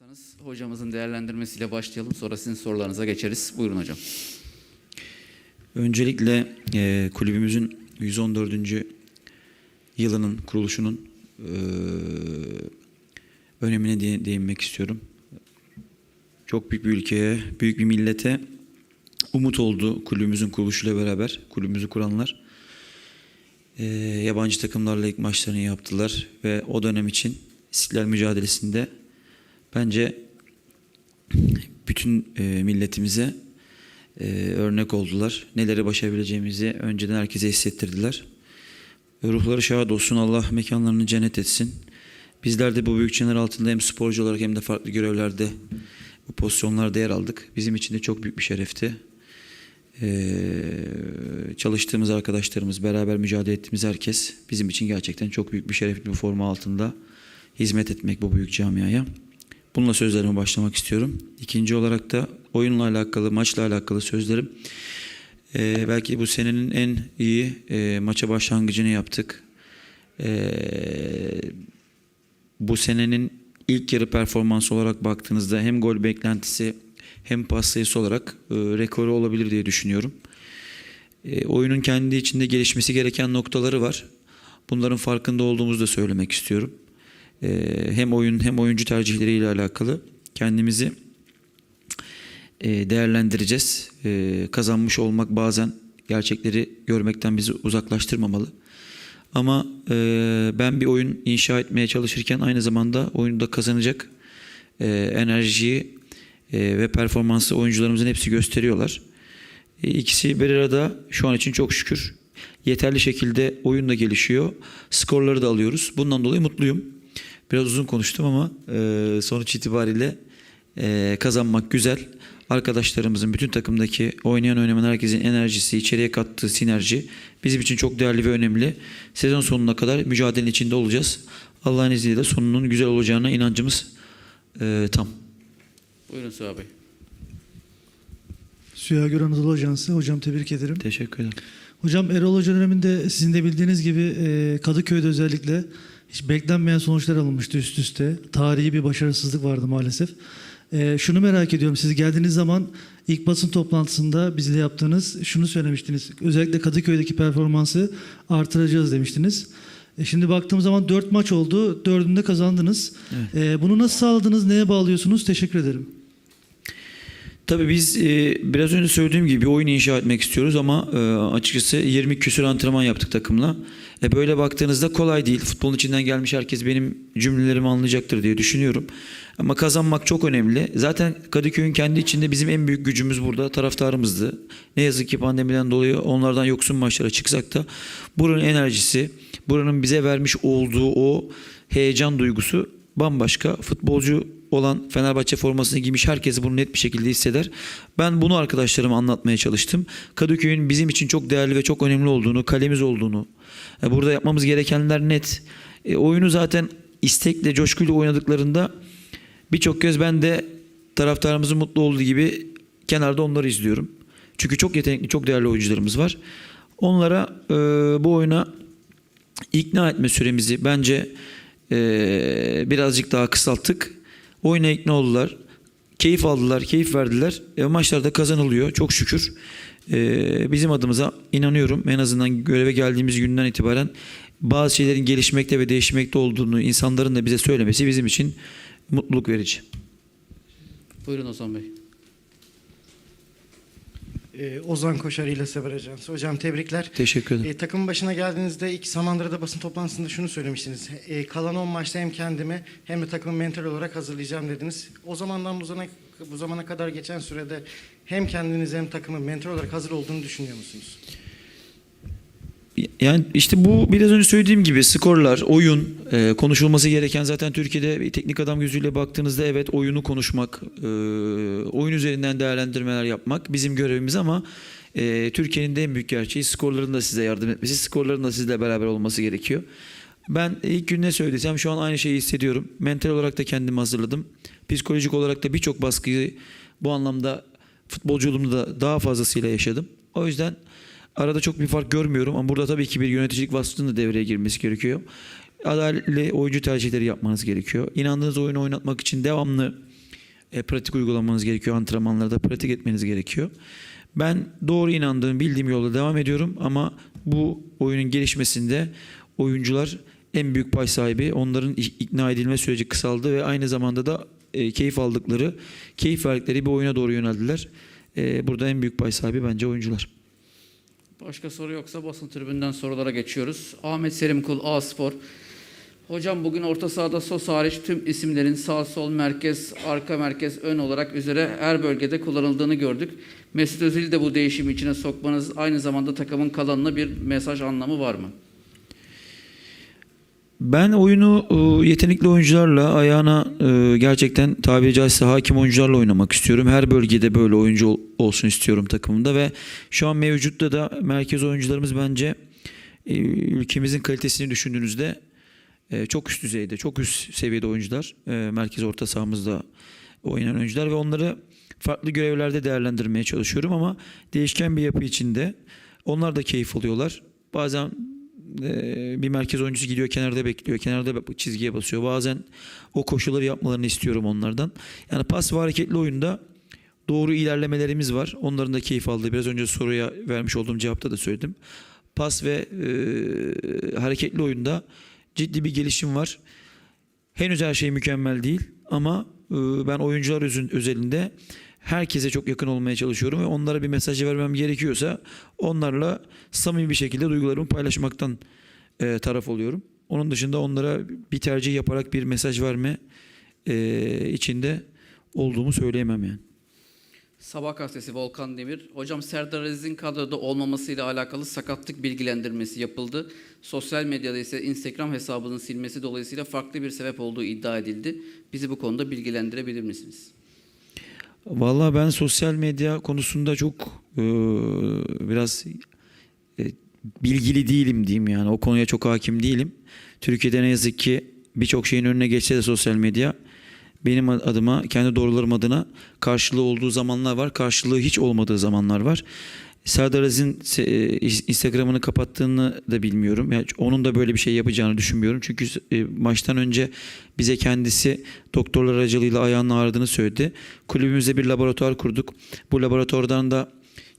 Hazırsanız hocamızın değerlendirmesiyle başlayalım. Sonra sizin sorularınıza geçeriz. Buyurun hocam. Öncelikle e, kulübümüzün 114. yılının kuruluşunun e, önemine de- değinmek istiyorum. Çok büyük bir ülkeye, büyük bir millete umut oldu kulübümüzün kuruluşuyla beraber. Kulübümüzü kuranlar e, yabancı takımlarla ilk maçlarını yaptılar ve o dönem için İstiklal mücadelesinde bence bütün e, milletimize e, örnek oldular. Neleri başarabileceğimizi önceden herkese hissettirdiler. Ruhları şad olsun. Allah mekanlarını cennet etsin. Bizler de bu büyük çanar altında hem sporcu olarak hem de farklı görevlerde bu pozisyonlarda yer aldık. Bizim için de çok büyük bir şerefti. Ee, çalıştığımız arkadaşlarımız, beraber mücadele ettiğimiz herkes bizim için gerçekten çok büyük bir şerefli bir forma altında hizmet etmek bu büyük camiaya. Bununla sözlerime başlamak istiyorum. İkinci olarak da oyunla alakalı, maçla alakalı sözlerim. Ee, belki bu senenin en iyi e, maça başlangıcını yaptık. Ee, bu senenin ilk yarı performansı olarak baktığınızda hem gol beklentisi hem pas sayısı olarak e, rekoru olabilir diye düşünüyorum. E, oyunun kendi içinde gelişmesi gereken noktaları var. Bunların farkında olduğumuzu da söylemek istiyorum. E, hem oyun hem oyuncu tercihleriyle alakalı kendimizi e, değerlendireceğiz. E, kazanmış olmak bazen gerçekleri görmekten bizi uzaklaştırmamalı. Ama e, ben bir oyun inşa etmeye çalışırken aynı zamanda oyunda kazanacak e, enerjiyi ve performansı oyuncularımızın hepsi gösteriyorlar. İkisi bir arada şu an için çok şükür yeterli şekilde oyun da gelişiyor. Skorları da alıyoruz. Bundan dolayı mutluyum. Biraz uzun konuştum ama e, sonuç itibariyle e, kazanmak güzel. Arkadaşlarımızın bütün takımdaki oynayan oynamayan herkesin enerjisi, içeriye kattığı sinerji bizim için çok değerli ve önemli. Sezon sonuna kadar mücadelenin içinde olacağız. Allah'ın izniyle sonunun güzel olacağına inancımız e, tam. Buyurun Suha Bey. Süha Gür Anadolu Ajansı. Hocam tebrik ederim. Teşekkür ederim. Hocam Erol Hoca döneminde sizin de bildiğiniz gibi e, Kadıköy'de özellikle hiç beklenmeyen sonuçlar alınmıştı üst üste. Tarihi bir başarısızlık vardı maalesef. E, şunu merak ediyorum. Siz geldiğiniz zaman ilk basın toplantısında bizle yaptığınız şunu söylemiştiniz. Özellikle Kadıköy'deki performansı artıracağız demiştiniz. E, şimdi baktığım zaman dört maç oldu. Dördünde kazandınız. E, bunu nasıl sağladınız? Neye bağlıyorsunuz? Teşekkür ederim. Tabii biz e, biraz önce söylediğim gibi bir oyun inşa etmek istiyoruz ama e, açıkçası 20 küsur antrenman yaptık takımla. E, böyle baktığınızda kolay değil. Futbolun içinden gelmiş herkes benim cümlelerimi anlayacaktır diye düşünüyorum. Ama kazanmak çok önemli. Zaten Kadıköy'ün kendi içinde bizim en büyük gücümüz burada taraftarımızdı. Ne yazık ki pandemiden dolayı onlardan yoksun maçlara çıksak da buranın enerjisi, buranın bize vermiş olduğu o heyecan duygusu bambaşka. Futbolcu olan Fenerbahçe formasını giymiş herkes bunu net bir şekilde hisseder. Ben bunu arkadaşlarıma anlatmaya çalıştım. Kadıköy'ün bizim için çok değerli ve çok önemli olduğunu, kalemiz olduğunu, e, burada yapmamız gerekenler net. E, oyunu zaten istekle, coşkuyla oynadıklarında birçok kez ben de taraftarımızın mutlu olduğu gibi kenarda onları izliyorum. Çünkü çok yetenekli, çok değerli oyuncularımız var. Onlara e, bu oyuna ikna etme süremizi bence e, birazcık daha kısalttık. Oyuna ikna oldular. Keyif aldılar, keyif verdiler. E, maçlarda kazanılıyor çok şükür. E, bizim adımıza inanıyorum. En azından göreve geldiğimiz günden itibaren bazı şeylerin gelişmekte ve değişmekte olduğunu insanların da bize söylemesi bizim için mutluluk verici. Buyurun Ozan Bey. Ee, Ozan Koşar ile Sever Ajansı. Hocam tebrikler. Teşekkür ederim. Ee, takım başına geldiğinizde ilk Samandıra'da basın toplantısında şunu söylemiştiniz. Ee, kalan 10 maçta hem kendimi hem de takımı mental olarak hazırlayacağım dediniz. O zamandan bu zamana, bu zamana kadar geçen sürede hem kendiniz hem takımı mental olarak hazır olduğunu düşünüyor musunuz? Yani işte bu biraz önce söylediğim gibi skorlar, oyun, e, konuşulması gereken zaten Türkiye'de teknik adam gözüyle baktığınızda evet oyunu konuşmak, e, oyun üzerinden değerlendirmeler yapmak bizim görevimiz ama e, Türkiye'nin de en büyük gerçeği skorların da size yardım etmesi, skorların da sizle beraber olması gerekiyor. Ben ilk gün ne söylesem şu an aynı şeyi hissediyorum. Mental olarak da kendimi hazırladım. Psikolojik olarak da birçok baskıyı bu anlamda futbolculuğumda da daha fazlasıyla yaşadım. O yüzden Arada çok bir fark görmüyorum ama burada tabii ki bir yöneticilik vasfının da devreye girmesi gerekiyor. adaletli oyuncu tercihleri yapmanız gerekiyor. İnandığınız oyunu oynatmak için devamlı e, pratik uygulamanız gerekiyor. Antrenmanlarda pratik etmeniz gerekiyor. Ben doğru inandığım, bildiğim yolda devam ediyorum ama bu oyunun gelişmesinde oyuncular en büyük pay sahibi. Onların ik- ikna edilme süreci kısaldı ve aynı zamanda da e, keyif aldıkları, keyif verdikleri bir oyuna doğru yöneldiler. E, burada en büyük pay sahibi bence oyuncular. Başka soru yoksa basın tribünden sorulara geçiyoruz. Ahmet Selimkul, A Spor. Hocam bugün orta sahada sos hariç tüm isimlerin sağ sol merkez, arka merkez, ön olarak üzere her bölgede kullanıldığını gördük. Mesut Özil'i de bu değişim içine sokmanız aynı zamanda takımın kalanına bir mesaj anlamı var mı? Ben oyunu e, yetenekli oyuncularla ayağına e, gerçekten tabiri caizse hakim oyuncularla oynamak istiyorum. Her bölgede böyle oyuncu ol- olsun istiyorum takımımda ve şu an mevcutta da merkez oyuncularımız bence e, ülkemizin kalitesini düşündüğünüzde çok üst düzeyde, çok üst seviyede oyuncular. Merkez orta sahamızda oynayan oyuncular ve onları farklı görevlerde değerlendirmeye çalışıyorum ama değişken bir yapı içinde onlar da keyif alıyorlar. Bazen e, bir merkez oyuncusu gidiyor kenarda bekliyor. Kenarda çizgiye basıyor. Bazen o koşuları yapmalarını istiyorum onlardan. Yani pas ve hareketli oyunda doğru ilerlemelerimiz var. Onların da keyif aldığı. Biraz önce soruya vermiş olduğum cevapta da söyledim. Pas ve e, hareketli oyunda ciddi bir gelişim var. Henüz her şey mükemmel değil ama e, ben oyuncular özelinde herkese çok yakın olmaya çalışıyorum ve onlara bir mesajı vermem gerekiyorsa onlarla samimi bir şekilde duygularımı paylaşmaktan e, taraf oluyorum. Onun dışında onlara bir tercih yaparak bir mesaj verme e, içinde olduğumu söyleyemem yani. Sabah gazetesi Volkan Demir. Hocam Serdar Aziz'in kadroda olmamasıyla alakalı sakatlık bilgilendirmesi yapıldı. Sosyal medyada ise Instagram hesabının silmesi dolayısıyla farklı bir sebep olduğu iddia edildi. Bizi bu konuda bilgilendirebilir misiniz? Vallahi ben sosyal medya konusunda çok e, biraz e, bilgili değilim diyeyim yani o konuya çok hakim değilim. Türkiye'de ne yazık ki birçok şeyin önüne geçse de sosyal medya benim adıma kendi doğrularım adına karşılığı olduğu zamanlar var, karşılığı hiç olmadığı zamanlar var. Serdar Aziz'in e, Instagram'ını kapattığını da bilmiyorum. Yani onun da böyle bir şey yapacağını düşünmüyorum. Çünkü e, maçtan önce bize kendisi doktorlar aracılığıyla ayağının ağrıdığını söyledi. Kulübümüzde bir laboratuvar kurduk. Bu laboratuvardan da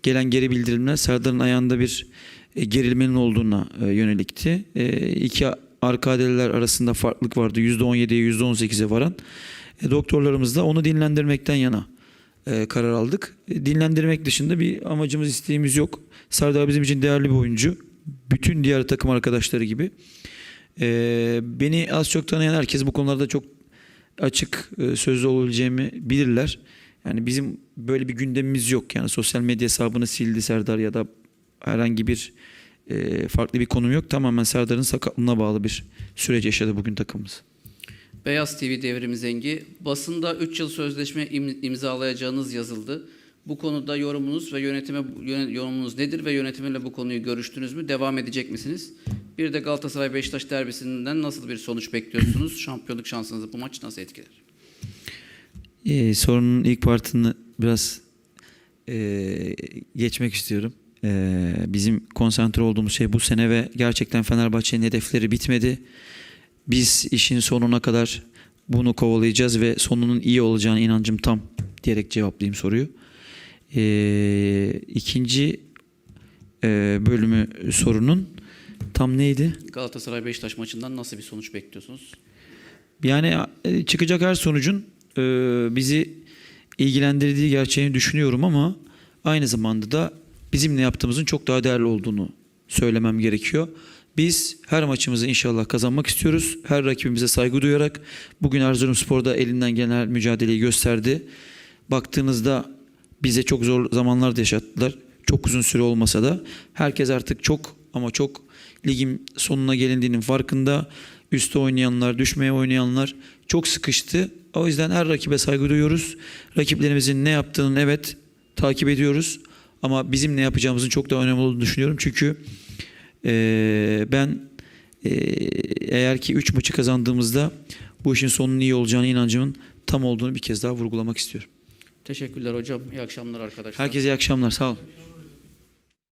gelen geri bildirimler Serdar'ın ayağında bir e, gerilmenin olduğuna e, yönelikti. E, iki arka adeleler arasında farklılık vardı. %17'ye %18'e varan. E, doktorlarımız da onu dinlendirmekten yana e, karar aldık. E, dinlendirmek dışında bir amacımız, isteğimiz yok. Serdar bizim için değerli bir oyuncu. Bütün diğer takım arkadaşları gibi. E, beni az çok tanıyan herkes bu konularda çok açık e, sözlü olabileceğimi bilirler. Yani bizim böyle bir gündemimiz yok. Yani sosyal medya hesabını sildi Serdar ya da herhangi bir e, farklı bir konum yok. Tamamen Serdar'ın sakatlığına bağlı bir süreç yaşadı bugün takımımız. Beyaz TV Devrim Zengi. Basında 3 yıl sözleşme im- imzalayacağınız yazıldı. Bu konuda yorumunuz ve yönetime yöne- yorumunuz nedir ve yönetiminle bu konuyu görüştünüz mü? Devam edecek misiniz? Bir de Galatasaray Beşiktaş derbisinden nasıl bir sonuç bekliyorsunuz? Şampiyonluk şansınızı bu maç nasıl etkiler? Ee, sorunun ilk partını biraz e, geçmek istiyorum. Ee, bizim konsantre olduğumuz şey bu sene ve gerçekten Fenerbahçe'nin hedefleri bitmedi. Biz işin sonuna kadar bunu kovalayacağız ve sonunun iyi olacağına inancım tam diyerek cevaplayayım soruyu. Ee, ikinci e, bölümü sorunun tam neydi? Galatasaray Beşiktaş maçından nasıl bir sonuç bekliyorsunuz? Yani e, çıkacak her sonucun e, bizi ilgilendirdiği gerçeğini düşünüyorum ama aynı zamanda da bizim ne yaptığımızın çok daha değerli olduğunu söylemem gerekiyor. Biz her maçımızı inşallah kazanmak istiyoruz. Her rakibimize saygı duyarak bugün Erzurumspor'da elinden gelen mücadeleyi gösterdi. Baktığınızda bize çok zor zamanlar da yaşattılar. Çok uzun süre olmasa da herkes artık çok ama çok ligin sonuna gelindiğinin farkında. Üste oynayanlar, düşmeye oynayanlar çok sıkıştı. O yüzden her rakibe saygı duyuyoruz. Rakiplerimizin ne yaptığını evet takip ediyoruz. Ama bizim ne yapacağımızın çok daha önemli olduğunu düşünüyorum. Çünkü eee, ben eee, eğer ki 3 maçı kazandığımızda bu işin sonunun iyi olacağına inancımın tam olduğunu bir kez daha vurgulamak istiyorum. Teşekkürler hocam. İyi akşamlar arkadaşlar. Herkese iyi akşamlar. Sağ olun.